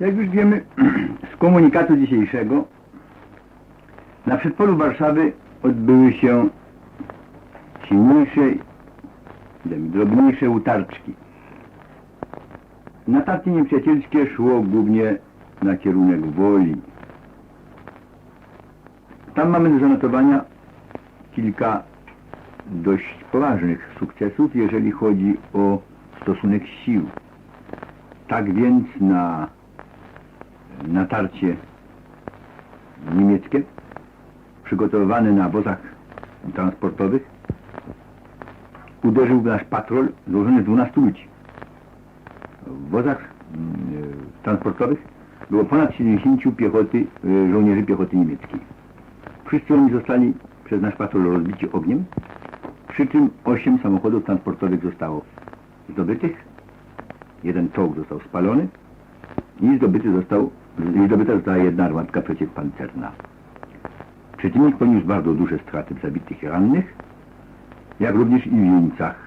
Jak już wiemy z komunikatu dzisiejszego, na przedpolu Warszawy odbyły się silniejsze, drobniejsze utarczki. Natarcie nieprzyjacielskie szło głównie na kierunek Woli. Tam mamy do zanotowania kilka dość poważnych sukcesów, jeżeli chodzi o stosunek sił. Tak więc na natarcie niemieckie, przygotowywane na wozach transportowych, uderzył w nasz patrol złożony z 12 ludzi. W wozach mm, transportowych było ponad 70 piechoty, e, żołnierzy piechoty niemieckiej. Wszyscy oni zostali przez nasz patrol rozbici ogniem, przy czym 8 samochodów transportowych zostało zdobytych, jeden czołg został spalony i zdobyty został, i zdobyta została jedna armatka przeciwpancerna. Przeciwnik poniósł bardzo duże straty w zabitych i rannych, jak również i w jeńcach